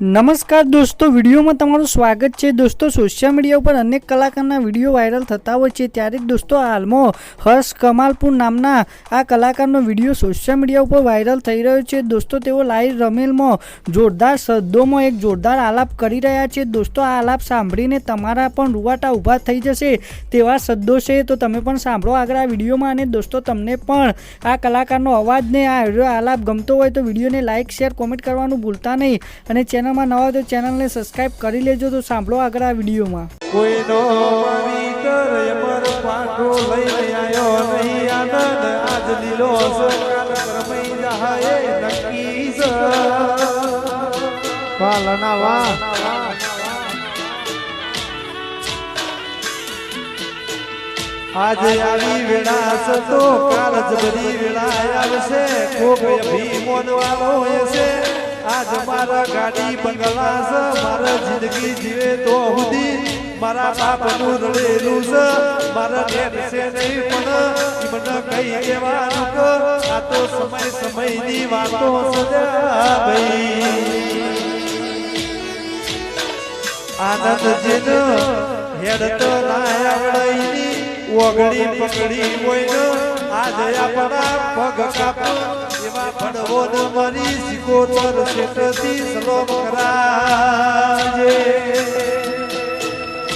નમસ્કાર દોસ્તો, વિડીયોમાં તમારું સ્વાગત છે. દોસ્તો સોશિયલ મીડિયા ઉપર અનેક કલાકારના વીડિયો વાયરલ થતા હોય છે. ત્યારે દોસ્તો, હાલમાં હર્ષ કમાલપુર નામના આ કલાકારનો વીડિયો સોશિયલ મીડિયા ઉપર વાયરલ થઈ રહ્યો છે. દોસ્તો, તેઓ લાઈવ રમેલમાં જોરદાર શબ્દોમાં એક જોરદાર આલાપ કરી રહ્યા છે. દોસ્તો, આ આલાપ સાંભળીને તમારા પણ રૂવાટા ઊભા થઈ જશે તેવા શબ્દો છે. તો તમે પણ સાંભળો આગળ આ વિડીયોમાં અને દોસ્તો, તમને પણ આ કલાકારનો અવાજને આ આલાપ ગમતો હોય તો વિડીયોને લાઇક શેર કોમેન્ટ કરવાનું ભૂલતા નહીં. અને ચેનલમાં નવા તો ચેનલને સબસ્ક્રાઇબ કરી લેજો તો સાંભળો આગળ આ વિડીયોમાં. કોઈનો આજ આજે આવી વેળા સતો કાલ જ બધી વેળા આવશે. કોક અભિમોન વાળો હશે. આજ મારા ગાડી બંગલા છે મારા જિંદગી જીવે તો સુધી મારા બાપનું રડેલું છે મારા નેટ છે નહીં પણ મને કઈ કહેવાનું કે. આ તો સમય સમયની વાતો સજા ભાઈ. આનંદ જેન હેડ તો ના આવડઈની ઓગળી પકડી હોય આજે આપણા પગ કાપો એવા પડવો ન મરી સિકોતર શેઠથી સલોમ કરાજે